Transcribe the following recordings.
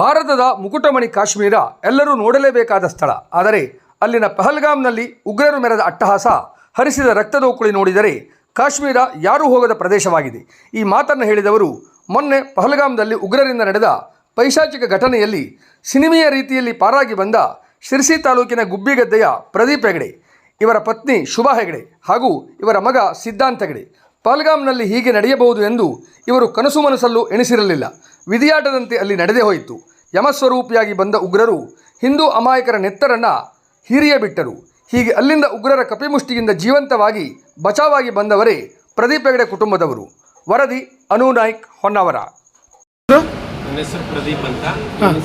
ಭಾರತದ ಮುಕುಟಮಣಿ ಕಾಶ್ಮೀರ ಎಲ್ಲರೂ ನೋಡಲೇಬೇಕಾದ ಸ್ಥಳ. ಆದರೆ ಅಲ್ಲಿನ ಪಹಲ್ಗಾಮ್ನಲ್ಲಿ ಉಗ್ರರು ಮೆರೆದ ಅಟ್ಟಹಾಸ, ಹರಿಸಿದ ರಕ್ತದೋಕುಳಿ ನೋಡಿದರೆ ಕಾಶ್ಮೀರ ಯಾರು ಹೋಗದ ಪ್ರದೇಶವಾಗಿದೆ. ಈ ಮಾತನ್ನು ಹೇಳಿದವರು ಮೊನ್ನೆ ಪಹಲ್ಗಾಮ್ದಲ್ಲಿ ಉಗ್ರರಿಂದ ನಡೆದ ಪೈಶಾಚಿಕ ಘಟನೆಯಲ್ಲಿ ಸಿನಿಮೆಯ ರೀತಿಯಲ್ಲಿ ಪಾರಾಗಿ ಬಂದ ಶಿರ್ಸಿ ತಾಲೂಕಿನ ಗುಬ್ಬಿಗದ್ದೆಯ ಪ್ರದೀಪ್ ಹೆಗಡೆ, ಇವರ ಪತ್ನಿ ಶುಭಾ ಹೆಗಡೆ ಹಾಗೂ ಇವರ ಮಗ ಸಿದ್ಧಾಂತ್ ಹೆಗಡೆ. ಪಾಲ್ಗಾಮ್ನಲ್ಲಿ ಹೀಗೆ ನಡೆಯಬಹುದು ಎಂದು ಇವರು ಕನಸು ಮನಸ್ಸಲ್ಲೂ ಎಣಿಸಿರಲಿಲ್ಲ. ವಿಧಿಯಾಟದಂತೆ ಅಲ್ಲಿ ನಡೆದೇ ಹೋಯಿತು. ಯಮಸ್ವರೂಪಿಯಾಗಿ ಬಂದ ಉಗ್ರರು ಹಿಂದೂ ಅಮಾಯಕರ ನೆತ್ತರನ್ನು ಹಿರಿಯ ಬಿಟ್ಟರು. ಹೀಗೆ ಅಲ್ಲಿಂದ ಉಗ್ರರ ಕಪಿಮುಷ್ಟಿಯಿಂದ ಜೀವಂತವಾಗಿ ಬಚಾವಾಗಿ ಬಂದವರೇ ಪ್ರದೀಪ್ ಹೆಗಡೆ ಕುಟುಂಬದವರು. ವರದಿ ಅನು ನಾಯ್ಕ್ ಹೊನ್ನಾವರ. ನನ್ನ ಹೆಸರು ಪ್ರದೀಪ್ ಅಂತ.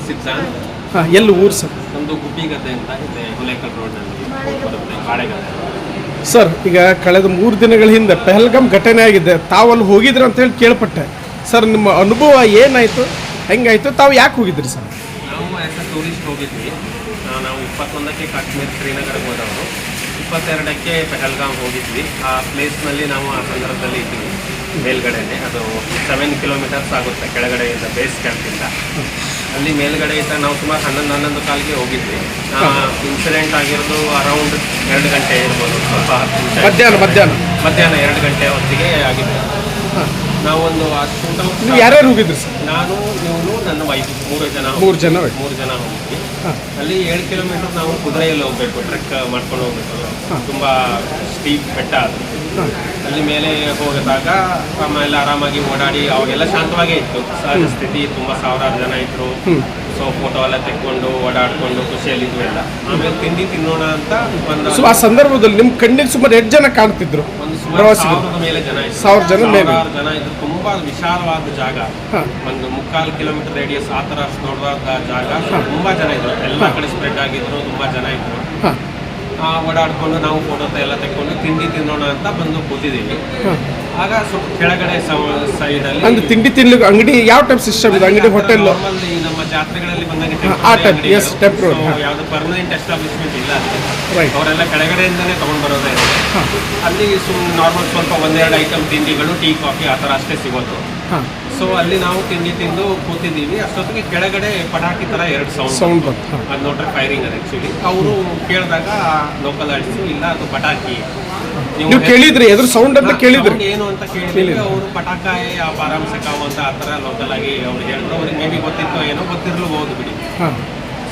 ಸಿದ್ಧಾಂತ್. ಹಾಂ ಎಲ್ಲಿ ಊರು ಸರ್? ನಮ್ಮದು ಗುಬ್ಬಿಗದ್ದೆ ಅಂತ ಇದೆ ಹುಲೇಕಲ್ ರೋಡ್ನಲ್ಲಿ ಸರ್ ಈಗ ಕಳೆದ ಮೂರು ದಿನಗಳ ಹಿಂದೆ ಪೆಹಲ್ಗಮ್ ಘಟನೆ ಆಗಿದೆ. ತಾವು ಅಲ್ಲಿ ಹೋಗಿದ್ರು ಅಂತ ಹೇಳಿ ಕೇಳ್ಪಟ್ಟೆ. ಸರ್ ನಿಮ್ಮ ಅನುಭವ ಏನಾಯಿತು? ಹೆಂಗಾಯಿತು? ತಾವು ಯಾಕೆ ಹೋಗಿದ್ರಿ ಸರ್? ನಾವು ಆ್ಯಸ್ ಅ ಟೂರಿಸ್ಟ್ ಹೋಗಿದ್ವಿ. ಆ, ನಾವು ಇಪ್ಪತ್ತೊಂದಕ್ಕೆ ಕಾಶ್ಮೀರ್ ಶ್ರೀನಗರಕ್ಕೆ ಹೋದವರು. ಇಪ್ಪತ್ತೆರಡಕ್ಕೆ ಪೆಹಲ್ಗಾಮ್ ಹೋಗಿದ್ವಿ. ಆ ಪ್ಲೇಸ್ನಲ್ಲಿ ನಾವು ಆ ಸಂದರ್ಭದಲ್ಲಿ ಇದ್ವಿ ಮೇಲ್ಗಡೆನೆ. ಅದು ಸೆವೆನ್ ಕಿಲೋಮೀಟರ್ಸ್ ಆಗುತ್ತೆ ಕೆಳಗಡೆಯಿಂದ ಬೇಸ್ ಕ್ಯಾಂಪಿಂದ ಅಲ್ಲಿ ಮೇಲ್ಗಡೆ ಇದ್ದ ನಾವು ಸುಮಾರು ಹನ್ನೊಂದು ಹನ್ನೊಂದು ಕಾಲಿಗೆ ಹೋಗಿದ್ವಿ. ಇನ್ಸಿಡೆಂಟ್ ಆಗಿರೋದು ಅರೌಂಡ್ ಎರಡು ಗಂಟೆ ಇರ್ಬೋದು. ಸ್ವಲ್ಪ ಮಧ್ಯಾಹ್ನ ಮಧ್ಯಾಹ್ನ. ಮಧ್ಯಾಹ್ನ ಎರಡು ಗಂಟೆ ಹೊತ್ತಿಗೆ ಆಗಿದೆ. ನಾವೊಂದು ಹತ್ತು ನೀವು ಯಾರ್ಯಾರು ಹೋಗಿದ್ರು ಸರ್? ನಾನು ಇವನು ನನ್ನ ವೈಫ್ ಮೂರು ಜನ ಮೂರು ಜನ ಮೂರು ಜನ ಹೋಗಿದ್ವಿ. ಅಲ್ಲಿ ಏಳು ಕಿಲೋಮೀಟರ್ ನಾವು ಕುದುರೆಯಲ್ಲಿ ಹೋಗ್ಬೇಕು ಟ್ರೆಕ್ ಮಾಡ್ಕೊಂಡು ಹೋಗ್ಬೇಕು. ತುಂಬ ಸ್ಟೀಪ್ ಬೆಟ್ಟ ಅದು. ಅಲ್ಲಿ ಮೇಲೆ ಹೋಗಿದಾಗ ಆಮೇಲೆ ಆರಾಮಾಗಿ ಓಡಾಡಿ ಅವಾಗೆಲ್ಲ ಶಾಂತವಾಗೇ ಇತ್ತು. ಸಹಜ ಸ್ಥಿತಿ ತುಂಬಾ ಸಾವಿರಾರು ಜನ ಇದ್ರು. ಸೊ ಫೋಟೋ ಎಲ್ಲ ತೆಕ್ಕೊಂಡು ಓಡಾಡ್ಕೊಂಡು ಖುಷಿಯಲ್ಲಿದ್ವು ಎಲ್ಲ. ಆಮೇಲೆ ತಿಂಡಿ ತಿನ್ನೋಣ ಅಂತ ಒಂದು ಸೊ ಆ ಸಂದರ್ಭದಲ್ಲಿ ನಿಮ್ಮ ಕಣ್ಣಿಗೆ ಸುಮಾರು ಎಷ್ಟು ಜನ ಕಾಣ್ತಿದ್ರು? ಒಂದು ಸುಮಾರು ಪ್ರವಾಸಿಗರು? ಸಾವಿರದ ಮೇಲೆ ಜನ ಸಾವಿರ ಜನ ಮೇಲೆ. ಸಾವಿರಾರು ಜನ ಇದ್ರು. ತುಂಬಾ ವಿಶಾಲವಾದ ಜಾಗ. ಒಂದು ಮುಕ್ಕಾಲು ಕಿಲೋಮೀಟರ್ ರೇಡಿಯಸ್ ಆ ಥರ ದೊಡ್ಡದಾದ ಜಾಗ. ತುಂಬಾ ಜನ ಇದ್ರು. ಎಲ್ಲ ಕಡೆ ಸ್ಪ್ರೆಡ್ ಆಗಿದ್ರು. ತುಂಬಾ ಜನ ಇದ್ರು. ಓಡಾಡ್ಕೊಂಡು ನಾವು ಫೋಟೋ ಎಲ್ಲ ತೆಕ್ಕೊಂಡು ತಿಂಡಿ ತಿನ್ನೋಣ ಅಂತ ಬಂದು ಕೂತಿದ್ದೀವಿ ಆಗ ಸ್ವಲ್ಪ ಕೆಳಗಡೆ ಸೈಡ್ ಅಲ್ಲಿ ಅಂದ್ರೆ ತಿಂಡಿ ತಿನ್ಲಿಕ್ಕೆ ಅಂಗಡಿ ಯಾವ ಟೈಪ್ ಸಿಸ್ಟಮ್ ಇದೆ? ಅಂಗಡಿ ಹೋಟೆಲ್ ನಾರ್ಮಲ್ ನಮ್ಮ ಜಾತ್ರೆಗಳಲ್ಲಿ ಬಂದಾಗ ಆ ಟೈಪ್ ಎಸ್ temporary, ಯಾವುದು ಯಾವ್ದು ಪರ್ಮನೆಂಟ್ ಎಸ್ಟಾಬ್ಲಿಷ್ಮೆಂಟ್ ಇಲ್ಲ. ಅವರೆಲ್ಲ ಕೆಳಗಡೆಯಿಂದನೇ ತಗೊಂಡ್ ಬರೋದೇ ಇದೆ. ಅಲ್ಲಿ ಸುಮ್ಮನೆ ನಾರ್ಮಲ್ ಸ್ವಲ್ಪ ಒಂದೆರಡು ಐಟಮ್ ತಿಂಡಿಗಳು ಟೀ ಕಾಫಿ ಆ ಥರ ಅಷ್ಟೇ ಸಿಗೋದು. ಸೊ ಅಲ್ಲಿ ನಾವು ತಿಂಡಿ ತಿಂದು ಕೂತಿದ್ದೀವಿ. ಅಷ್ಟೊತ್ತಿಗೆ ಕೆಳಗಡೆ ಪಟಾಕಿ ಥರ ಎರಡು ಸೌಂಡ್ ಸೌಂಡ್ ಬಂತು ಅದು ನೋಡ್ರೆ ಫೈರಿಂಗ್ ಅದು ಆ್ಯಕ್ಚುಲಿ ಅವರು ಕೇಳಿದಾಗ ಲೋಕಲ್ ಆಡಿಸಿ ಇಲ್ಲ ಅದು ಪಟಾಕಿ. ನೀವು ಕೇಳಿದ್ರಿ ಅದ್ರ ಸೌಂಡ್ ಅಂತ ಕೇಳಿದ್ರಿ. ಏನು ಅಂತ ಕೇಳಿದ್ರೆ. ಅವರು ಪಟಾಕ ಆ ಆರಾಮ್ಸೆ ಕಾವು ಅಂತ ಆ ಥರ ಲೋಕಲ್ ಆಗಿ ಅವ್ರು ಹೇಳಿದ್ರು. ಅವ್ರಿಗೆ ಮೇ ಬಿ ಗೊತ್ತಿತ್ತು ಏನೋ ಗೊತ್ತಿರಲೂಬಹುದು ಬಿಡಿ.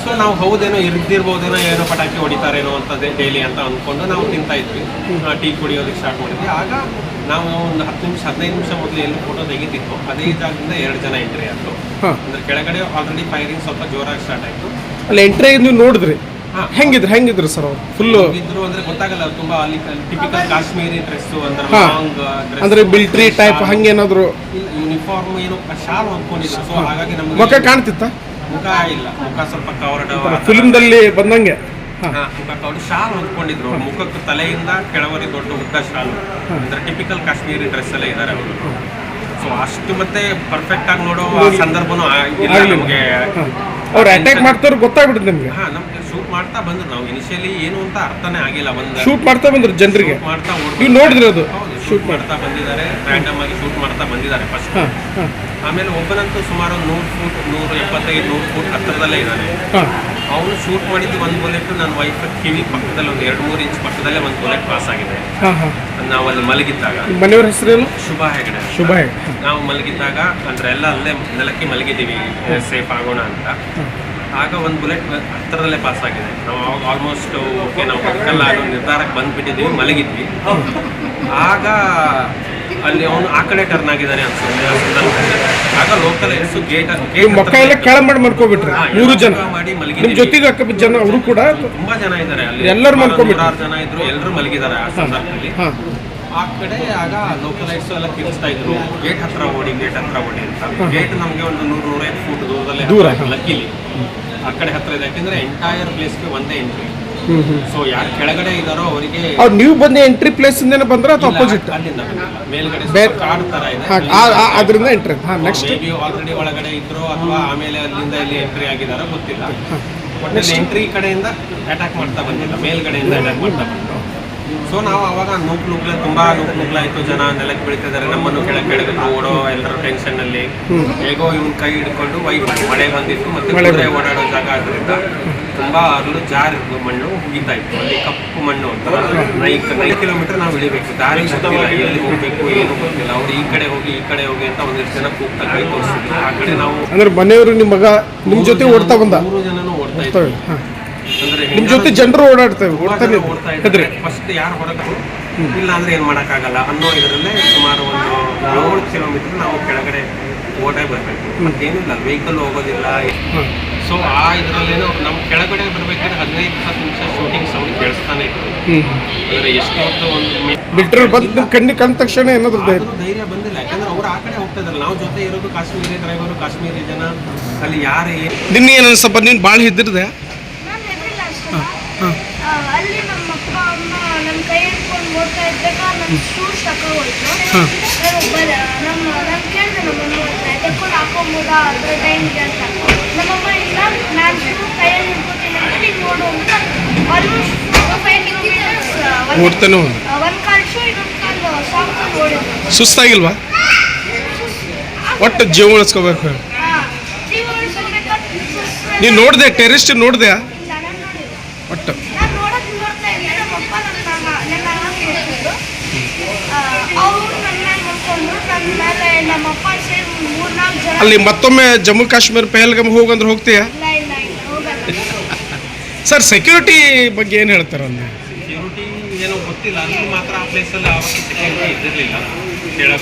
ಸೊ ನಾವು ಹೌದೇನೋ ಇರ್ದಿರ್ಬೋದೇನೋ ಏನೋ ಪಟಾಕಿ ಹೊಡಿತಾರೇನೋ ಅಂತದೇ ಡೈಲಿ ಅಂತ ಅಂದ್ಕೊಂಡು ನಾವು ತಿಂತಾ ಇದ್ವಿ. ಟೀ ಕುಡಿಯೋದಕ್ಕೆ ಸ್ಟಾರ್ಟ್ ಮಾಡಿದ್ವಿ. ಆಗ ನಾವು ಒಂದು ಹತ್ತು ನಿಮಿಷ ಹದಿನೈದು ನಿಮಿಷ ಮೊದಲು ಎಲ್ಲಿ ಫೋಟೋ ತೆಗಿತಿತ್ತು ಅದೇ ಜಾಗದಿಂದ ಎರಡು ಜನ ಎಂಟ್ರಿ ಆದ್ರು. ಅಂದ್ರೆ ಕೆಳಗಡೆ ಆಲ್ರೆಡಿ ಫೈರಿಂಗ್ ಸ್ವಲ್ಪ ಜೋರಾಗಿ ಸ್ಟಾರ್ಟ್ ಆಯ್ತು. ಅಲ್ಲಿ ಎಂಟ್ರಿ ನೀವು ನೋಡಿದ್ರಿ. ಹೆಂಗಿದ್ರು ಹೆಂಗಿದ್ರು ಸರ್ ಅವ್ರು? ಫುಲ್ಲು ಇದ್ರು ಅಂದ್ರೆ ಗೊತ್ತಾಗಲ್ಲ ತುಂಬಾ ಅಲ್ಲಿ ಟಿಪಿಕಲ್ ಕಾಶ್ಮೀರಿ ಡ್ರೆಸ್ ಅಂದ್ರೆ ಹಾ. ಲಾಂಗ್ ಅಂದ್ರೆ ಮಿಲ್ಟ್ರಿ ಟೈಪ್ ಹಂಗೇನಾದ್ರು? ಯೂನಿಫಾರ್ಮ್ ಏನು ಶಾಲ್ ಹೊಂದ್ಕೊಂಡಿದ್ರು. ಸೊ ಹಾಗಾಗಿ ನಮ್ಗೆ ಮುಖ ಕಾಣ್ತಿತ್ತ? ಮುಖ ಇಲ್ಲ. ಮುಖ ಸ್ವಲ್ಪ ಕವರ್ಡ್ ಫಿಲ್ಮ್ದಲ್ಲಿ ಬಂದಂಗೆ? ಹಾಂ. ಮುಖ ಕವರ್ಡ್ ಶಾಲ್ ಹೊಂದ್ಕೊಂಡಿದ್ರು ಅವ್ರ. ಮುಖಕ್ಕೆ ತಲೆಯಿಂದ ಕೆಳವರಿ ದೊಡ್ಡ ಉದ್ದ ಶಾಲ್. ಅಂದ್ರೆ ಟಿಪಿಕಲ್ ಕಾಶ್ಮೀರಿ ಡ್ರೆಸ್ ಎಲ್ಲ ಇದ್ದಾರೆ ಅವರು. ಸೊ ಅಷ್ಟು ಮತ್ತೆ ಪರ್ಫೆಕ್ಟ್ ಆಗಿ ನೋಡೋ ಆ ಸಂದರ್ಭನೂ ಆಗಿಲ್ಲ. ನಮಗೆ. ಅವ್ರು ಅಟ್ಯಾಕ್ ಮಾಡ್ತಾರ ಗೊತ್ತಾಗ್ಬಿಡುತ್ತೆ ನಿಮ್ಗೆ. ಹಾ ನಮ್ಗೆ ಶೂಟ್ ಮಾಡ್ತಾ ಬಂದ್ರು ನಾವು ಇನಿಷಿಯಲಿ ಏನು ಅಂತ ಅರ್ಥನೇ ಆಗಿಲ್ಲ ಒಂದು ಶೂಟ್ ಮಾಡ್ತಾ ಬಂದ್ರು ಜನರಿಗೆ. shoot ಮಾಡ್ತಾ ನೀವು ನೋಡಿದ್ರೆ ಅದು. ಶೂಟ್ ಮಾಡ್ತಾ ಬಂದಿದ್ದಾರೆ ರ್ಯಾಂಡಮ್ ಆಗಿ ಶೂಟ್ ಮಾಡ್ತಾ ಬಂದಿದ್ದಾರೆ ಫಸ್ಟ್ ಆಮೇಲೆ ಒಬ್ಬನಂತೂ ಸುಮಾರು ಒಂದು ನೂರು ಫೂಟ್ ನೂರ ಎಪ್ಪತ್ತೈದು ನೂರು ಫೂಟ್ ಹತ್ತಿರದಲ್ಲೇ ಇದ್ದಾನೆ. ಹಾಂ. ಅವನು ಶೂಟ್ ಮಾಡಿದ್ದು ಒಂದು ಬುಲೆಟ್ ನನ್ನ ವೈಫ್ ಕಿವಿ ಪಕ್ಕದಲ್ಲಿ ಒಂದು ಎರಡು ಮೂರು ಇಂಚ್ ಪಕ್ಕದಲ್ಲೇ ಒಂದು ಬುಲೆಟ್ ಪಾಸ್ ಆಗಿದೆ. ಹಾಂ ಹಾಂ. ನಾವು ಅಲ್ಲಿ ಮಲಗಿದ್ದಾಗ. ಮನೆಯವ್ರ ಹೆಸರೇನು ಶುಭ ಹೆಗಡೆ. ಶುಭ. ನಾವು ಮಲಗಿದ್ದಾಗ ಅಂದ್ರೆ ಎಲ್ಲ ಅಲ್ಲೇ ನೆಲಕ್ಕೆ ಮಲಗಿದ್ದೀವಿ ಸೇಫ್ ಆಗೋಣ ಅಂತ. ಆಗ ಒಂದು ಬುಲೆಟ್ ಹತ್ತರಲ್ಲೇ ಪಾಸ್ ಆಗಿದೆ. ನಾವು ಆಲ್ಮೋಸ್ಟ್ ಓಕೆ ನಾವು ಬದುಕಲ್ಲ ಅನ್ನೋ ನಿರ್ಧಾರಕ್ಕೆ ಬಂದ್ಬಿಟ್ಟಿದ್ದೀವಿ ಮಲಗಿದ್ವಿ. ಆಗ ಅಲ್ಲಿ ಅವನು ಆ ಕಡೆ ಟರ್ನ್ ಆಗಿದ್ದಾನೆ ಅನ್ಸುತ್ತೆ ಆ ಸಂದರ್ಭದಲ್ಲಿ. ಆಗ ಲೋಕಲ್ ಎಸ್ ಗೇಟ್ ನಿಮ್ಮ ಮಕ್ಕ ಎಲ್ಲ ಕೆಳ ಮಾಡಿ ಮಾಡ್ಕೊಬಿಟ್ರಿ ಹಾ, ಮೂರು ಜನ. ಮಾಡಿ ನಿಮ್ಮ ಮಲಗಿದ್ದೀವಿ. ಜೊತೆಗೆ ಅಕ್ಕ ಜನ ಅವರು ಕೂಡ ತುಂಬಾ ಜನ ಇದ್ದಾರೆ ಅಲ್ಲಿ. ಎಲ್ಲರೂ ಮಲ್ಕೊಂಡ್ಬಿಟ್ರು. ನೂರಾರು ಜನ ಇದ್ರು ಎಲ್ಲರೂ ಮಲಗಿದ್ದಾರೆ ಆ ಸಂದರ್ಭದಲ್ಲಿ. ಹಾಂ. ಆ ಕಡೆ ಆಗ ಲೋಕಲೈಟ್ಸ್ ಎಲ್ಲ ಕಿರಿಸ್ತಾ ಇದ್ರು. ಗೇಟ್ ಹತ್ರ ಓಡಿ ಗೇಟ್ ಹತ್ರ ಓಡಿ ಅಂತ. ಗೇಟ್ ನಮಗೆ ಒಂದು ನೂರು ನೂರೈದು ಫೂಟ್ ದೂರದಲ್ಲೇ ದೂರ, ಲಕ್ಕಿಲಿ. ಆ ಕಡೆ ಹತ್ರ ಇದೆ. ಯಾಕೆಂದ್ರೆ ಎಂಟೈರ್ ಪ್ಲೇಸ್ಗೆ ಒಂದೇ ಎಂಟ್ರಿ ಸೊ ಯಾರು ಕೆಳಗಡೆ ಇದ್ದಾರೋ ಅವರಿಗೆ ಅವ್ರು ನೀವು ಬಂದ ಎಂಟ್ರಿ ಪ್ಲೇಸ್ ಇಂದನೇ ಬಂದ್ರೆ ಅಥವಾ ಅಪೋಸಿಟ್ ಅಲ್ಲಿಂದ ಮೇಲ್ಗಡೆ ಬೇರೆ- ಕಾಡು ತರ ಇದೆ. ಅದರಿಂದ ಎಂಟ್ರಿ ಹಾ ನೆಕ್ಸ್ಟ್ ಆಲ್ರೆಡಿ ಒಳಗಡೆ ಇದ್ರು ಅಥವಾ ಆಮೇಲೆ ಅಲ್ಲಿಂದ ಇಲ್ಲಿ ಎಂಟ್ರಿ ಆಗಿದಾರೋ ಗೊತ್ತಿಲ್ಲ. ಒಟ್ಟಲ್ಲಿ ಎಂಟ್ರಿ ಕಡೆಯಿಂದ ಅಟ್ಯಾಕ್ ಮಾಡ್ತಾ ಬಂದಿಲ್ಲ. ಮೇಲ್ಗಡೆಯಿಂದ ಅಟ್ಯಾಕ್ ಮಾಡ್ತಾ ಬಂದ್ರು ಸೊ ನಾವು ಅವಾಗ ನೂಕ್ ನುಗ್ಲ ತುಂಬಾ ನೂಕ್ ನುಗ್ಲಾಯ್ತು ಜನ ನೆಲಕ್ಕೆ ಬೀಳ್ತಿದ್ದಾರೆ ನಮ್ಮನ್ನು ಕೆಳಗೆ ಕೆಳಗೆ ಓಡೋ ಎಲ್ಲರೂ ಟೆನ್ಷನ್ ಅಲ್ಲಿ. ಹೇಗೋ ಇವನ್ ಕೈ ಹಿಡ್ಕೊಂಡು ವೈ ಮಳೆ ಬಂದಿತ್ತು ಮತ್ತೆ ಕುದುರೆ ಓಡಾಡೋ ಜಾಗ ಆದ್ರಿಂದ ತುಂಬಾ ಅರಳು ಜಾರಿದ್ದು ಮಣ್ಣು ಹುಗಿತಾ ಇತ್ತು ಅಲ್ಲಿ ಕಪ್ಪು ಮಣ್ಣು ಅಂತ. ನೈಕ್ ನೈಕ್ ಕಿಲೋಮೀಟರ್ ನಾವು ಇಳಿಬೇಕು. ದಾರಿ ಗೊತ್ತಿಲ್ಲ. ಎಲ್ಲಿ ಹೋಗ್ಬೇಕು ಏನು ಗೊತ್ತಿಲ್ಲ. ಅವ್ರು ಈ ಕಡೆ ಹೋಗಿ ಈ ಕಡೆ ಹೋಗಿ ಅಂತ ಒಂದಿಷ್ಟು ಜನ ಕೂಗ್ತಾ ಕೈ ತೋರಿಸಿದ್ರು. ಆ ಕಡೆ ನಾವು ಅಂದ್ರೆ ಮನೆಯವರು ನಿಮ್ಮ ಮಗ ನಿಮ್ ಜೊತೆ ಓಡ್ತಾ ಬಂದ? ಮೂರು ಜನನು ಓಡ್ತಾ. ಅಂದ್ರೆ ನಿಮ್ ಜೊತೆ ಜನರು ಓಡಾಡ್ತೇವೆ ಹೆದ್ರಿ ಫಸ್ಟ್ ಯಾರು ಹೊರಗೆ ಇಲ್ಲ ಅಂದ್ರೆ ಏನ್ ಮಾಡಕ್ಕಾಗಲ್ಲ. ಅನ್ನೋ ಇದರಲ್ಲೇ ಸುಮಾರು ಒಂದು ಏಳು ಕಿಲೋಮೀಟರ್ ನಾವು ಕೆಳಗಡೆ ಓಡೇ ಬರಬೇಕು. ಮತ್ತೇನಿಲ್ಲ ವೆಹಿಕಲ್ ಹೋಗೋದಿಲ್ಲ. ಸೊ ಆ ಇದರಲ್ಲೇನೋ ನಮ್ಮ ಕೆಳಗಡೆ ಬರ್ಬೇಕಾದ್ರೆ ಹದಿನೈದು ಇಪ್ಪತ್ತು ನಿಮಿಷ ಶೂಟಿಂಗ್ ಸೌಂಡ್ ಕೇಳಿಸ್ತಾನೆ ಇತ್ತು. ಅಂದ್ರೆ ಎಷ್ಟು ಹೊತ್ತು ಒಂದು ಬಿಟ್ರೆ ಬಂದು ನಿಮ್ ಕಣ್ಣಿಗೆ ಕಂಡ ತಕ್ಷಣ ಏನಾದ್ರು ಧೈರ್ಯ. ಬಂದಿಲ್ಲ. ಯಾಕಂದ್ರೆ ಅವ್ರು ಆ ಕಡೆ ಹೋಗ್ತಾ ನಾವು ಜೊತೆ ಇರೋದು ಕಾಶ್ಮೀರಿ ಡ್ರೈವರ್ ಕಾಶ್ಮೀರಿ ಜನ. ಅಲ್ಲಿ ಯಾರು ನಿನ್ನೆ ಏನು ಅನ್ಸಪ್ಪ ನೀನು ಭಾಳ ಹೆದ್ರದೆ ನಾನು ಹೆದರಿಲ್ಲ ಅಷ್ಟಲ್ಲ ಆ, ಅಲ್ಲಿ ನಮ್ಮ ಅಪ್ಪ ಅಮ್ಮ ನನ್ನ ಕೈ ಹಿಡ್ಕೊಂಡು ಓಡ್ತಾ ಇದ್ದಾಗ ನನ್ನ ಶೂಸ್ ನಮ್ಮ ನಾನು ಕೇಳಿದೆ ನಮ್ಮಮ್ಮ ಹತ್ರ ತೆಕ್ಕೊಂಡು ಹಾಕೊಂಬೋದಾ ಆ ಥರ ಟೈಮ್ಗೆ ಅಂತ. ನಮ್ಮಮ್ಮ ಇಲ್ಲ ನಾನು ಶೂ ಕೈಯಲ್ಲಿ ಹಿಡ್ಕೊತೀನಿ ಅಂತ ನೀನು ನೋಡು ಅಂತ ಆಲ್ಮೋಸ್ಟ್ ಫೈವ್ ಕಿಲೋಮೀಟರ್ಸ್ ಓಡ್ತಾನೆ ಹೋದ. ಒಂದು ಕಾಲು ಶೂ ಇನ್ನೊಂದು ಕಾಲು ಸಾಕ್ಕೊಂಡು ಓಡಿದ್ರು ಸುಸ್ತಾಗಿಲ್ವಾ? ಒಟ್ಟು ಜೀವ ಉಳಿಸ್ಕೋಬೇಕು. ನೀನು ನೋಡಿದೆ ಟೆರಿಸ್ಟ್ ನೋಡಿದೆ? ಒಟ್ಟು. ಅಲ್ಲಿ ಮತ್ತೊಮ್ಮೆ ಜಮ್ಮು ಕಾಶ್ಮೀರ ಪೆಹಲ್ಗಮ್ ಹೋಗಂದ್ರೆ ಹೋಗ್ತೀಯ? ಸರ್ ಸೆಕ್ಯೂರಿಟಿ ಬಗ್ಗೆ ಏನು ಹೇಳ್ತಾರೆ ಅಂದ್ರೆ ಸೆಕ್ಯೂರಿಟಿ ಏನೋ ಗೊತ್ತಿಲ್ಲ. ಅಲ್ಲಿ ಮಾತ್ರ ಆ ಪ್ಲೇಸಲ್ಲಿ ಇದ್ದಿರಲಿಲ್ಲ ಕೆಳಗಡೆ